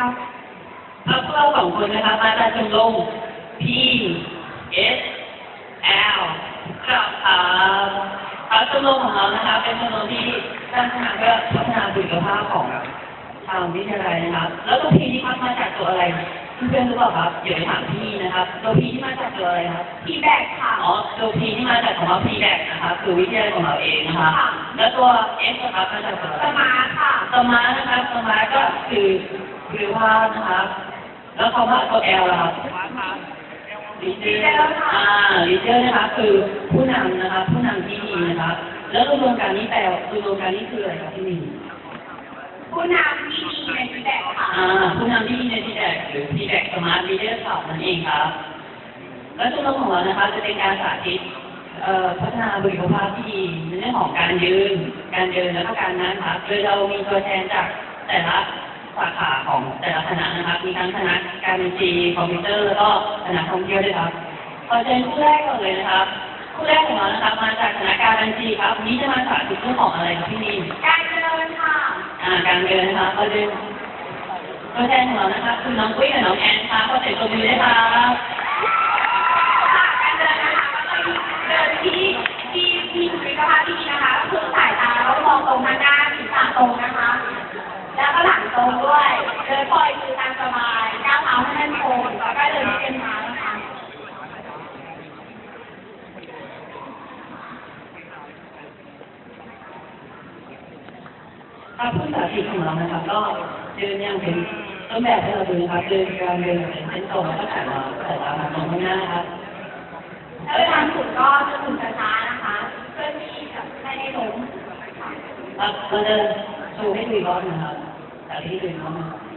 ครับครับพวกเราสองคนนะครับมาจากชมรม P S L ครับครับครับชมรมของเรานะครับเป็นชมรมที่ตั้งขึ้นมาเพื่อพัฒนาบุคลิกภาพของทางวิทยาลัยนะครับ แล้วตัวพีที่พัฒมาจากตัวอะไรเพื่อนๆรู้เปล่าครับเดี๋ยวไปถามพี่นะครับ ตัวพีที่มาจากตัวอะไรครับพีแบกค่ะ อ๋อ ตัวพีที่มาจากของเราพีแบกนะครับคือวิทยาลัยของเราเองนะครับแล้วตัว S นะครับมาจากตัวอะไรสมาร์ทค่ะ สมาร์ทนะครับสมาร์ทก็คือ คือว่านะครับ แล้วคำว่าตัว L ล่ะครับลีเดอร์อ่าลีเดอร์นะครับคือผู้นำนะครับผู้นำที่ดีนะครับแล้วรวมกันนี้แปลรวมกันนี้คืออะไรครับพี่หมิงผู้นำที่ดีในพีแบกค่ะอ่าผู้นำที่ดีในทีแดกหรือทีแดกสมาร์ทลีเดอร์สอบนั่นเองครับ และชมรมของเรานะคะจะเป็นการสาธิตเอ่อพัฒนาบุคลิกภาพที่ดีในเรื่องของการยืน การเดินแล้วก็การนั่งครับโดยเรามีตัวแทนจากแต่ละ สาขาของแต่ละคณะนะครับ มีทั้งคณะการบัญชีคอมพิวเตอร์แล้วก็คณะท่องเที่ยวด้วยครับขอเชิญคู่แรกก่อนเลยนะครับคู่แรกของเรานะครับมาจากคณะการบัญชีครับวันนี้จะมาสาธิตเรื่องของอะไรครับพี่นินการเดินค่ะอ่าการเดินนะครับก็เดินตัวแทนของเรานะครับคือน้องกุ้ยกับน้องแอนครับก็เสร็จตัวมือได้ครับค่ะการเดินนะคะก็จะเดินที่ที่ที่สุขภาพที่ดีนะคะก็คือสายตาเรามองตรงมาหน้าศีรษะตรงนะคะ แล้วก็หลังตรงด้วย เดินปล่อยมือตามสบายก้าวเท้าให้แน่นโคนแล้วก็เดินให้เป็นเท้านะคะครับผู้สาธิตของเรานะครับก็เดินอย่างเป็นต้นแบบให้เราดูนะครับเดินการเดินเป็นเส้นตรงแล้วก็ถ่ายมาถ่ายตามมาตรงข้างหน้านะครับแล้วเวลาหมุนก็จะหมุนช้าๆนะคะเพื่อที่จะไม่ให้ล้มครับเราจะโชว์ให้ดูอีกรอบนะครับสาธิตดูอีกรอบห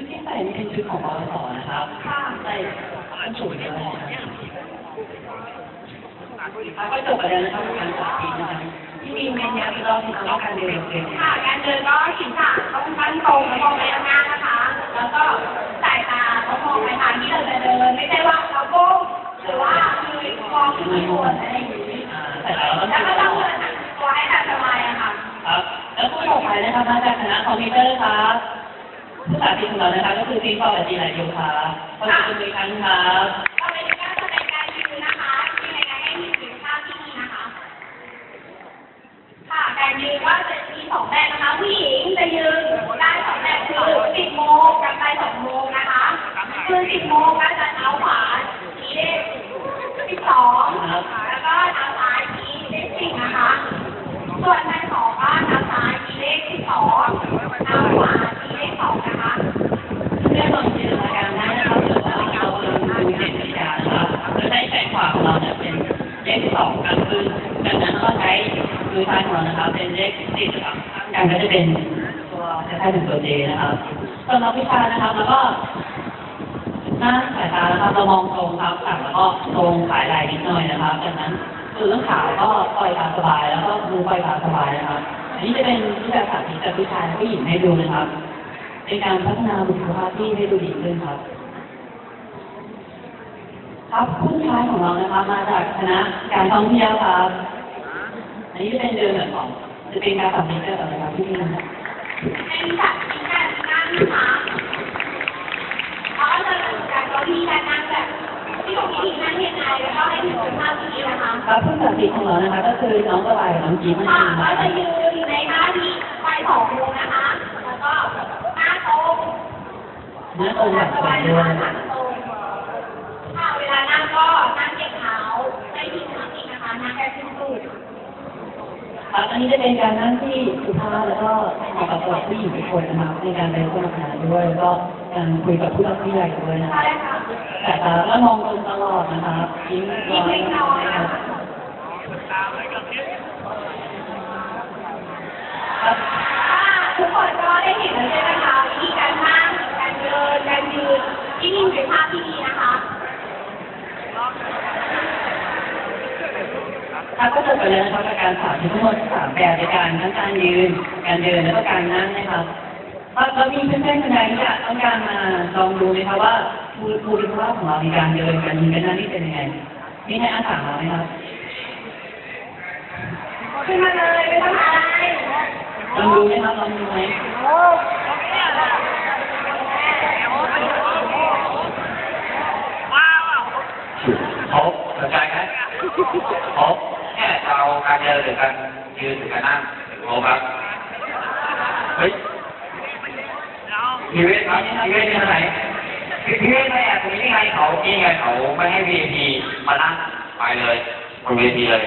ดที่ใส่นี่เป็นชุดของปวสนะครับค่ะใส่อันสูงเลยนะครับก็จบไปแล้วนะครับการสาธิตนะครับที่มีเมนยาที่เราที่เราการเรียนเรียนค่ะการเดินก็ศีรษะต้องตั้งตรงแล้วมองไปข้างหน้านะคะ แล้วก็สายตาต้องมองไปทางที่เราจะเดิน ไม่ใช่ว่าเราโก้งหรือว่าคือมองที่ไม่ควรอะไรอย่างนี้อ่าแต่เราต้องแล้วก็ต้องเดินหันตัวให้ตัดสบายอะค่ะครับแล้วผู้ต่อไปนะครับมาจากคณะคอมพิวเตอร์ครับ ผู้สาธิตของเรานะคะก็คือทีมปอและจีไรยูคะขอบคุณอีกครั้งครับต่อไปนี้ก็จะเป็นการยืนนะคะที่ในการให้มีสุขภาพที่ดีนะคะ ค่ะการยืนก็จะมีสองแบบนะคะผู้หญิงจะยืนได้สองแบบคือสิบโมงกับไปสองโมงนะคะคือสิบโมงก็จะ คือจากนั้นเราใช้มือซ้ายของเรานะครับเป็นเลขสิบครับกันก็จะเป็นตัวคล้ายๆถึงตัวเจนะครับสำหรับวิชานะครับแล้วก็หน้าสายตานะครับเรามองตรงครับต่งแล้วก็ตรงสายไหล่นิดหน่อยนะครับ จากนั้นคือเรื่องขาวก็ปล่อยตามสบายแล้วก็มือปล่อยตามสบายนะครับอันนี้จะเป็นรูปแบบสาธิตจากผู้ชายและผู้หญิงให้ดูนะครับเป็นการพัฒนาบุคลิกภาพที่ให้ดูดีขึ้นครับ ครับผู้ชายของเรานะครับมาจากคณะการท่องเที่ยวครับอันนี้จะเป็นเดินแบบของจะเป็นการสาธิตแบบอะไรครับที่นี่นะครับเป็นจัดที่การนั่งนะคะเขาก็จะจัดเก้าอี้การนั่งแบบที่ตรงนี้นั่งยังไงแล้วก็ให้ถึงสุขภาพที่ดีนะคะครับผู้สาธิตของเรานะคะก็คือน้องกระบายกับน้องจี๊ดนั่นค่ะเองก็นะคจะรับยืนในท่าที่ไปสองโมงนะคะ แล้วก็หน้าตรงเนื้อตรงแบบสสวบายยด้นะวย คะ นะ ห ครั ลั บ งตรงค่ะเวลานั่งก็นั่งเก็บเท้าไม่ทิ้งเท้าจริงนะคะนั่งแค่ขึ้นตูด ครับอันนี้จะเป็นการนั่งที่สุภาพแล้วก็เหมาะกับสำหรับผู้หญิงทุกคนนะครับในการไปร่วมงานด้วยแล้วก็การคุยกับผู้หลักผู้ใหญ่ด้วยนะคใช่ค่ะแต่ตาก็มองตรงตลอดนะครับยิ้มยิ้มเล็กน้อยนะคะทุกคนก็ได้เห็นแล้วใช่ไหมคะวิธีการนั่งการเดินการยืนที่มีสุขภาพที่ดีนะ คะครับก็จบไปแล้วนะครับกับการสาธิตทั้งหมดสามแบบในการทั้งการยืน การเดินแล้วก็การนั่งนะครับต่แล้วแล้วมีเพื่อนๆคนใดที่อยากต้องการมาลองดูไหมคะว่าภูภูริภาพของเราในการเดินการยิงกันนั้นนี่เป็นยังไงมีใครอาสามาไหมครับขึ้นมาเลยไม่ต้องอะไรลองดูไหมครับลองดูไหมเขาสนใจไหม เราการเดินหรือการยืนหรือการนั่งโอ้ครับเฮ้ยพีเวทครับพีเวทเป็นอะไรพีเวทไม่แอบตรงนี้ไงเขานี่ไงเขาไม่ให้ VIP มานั่งไปเลยบนเวทีเลย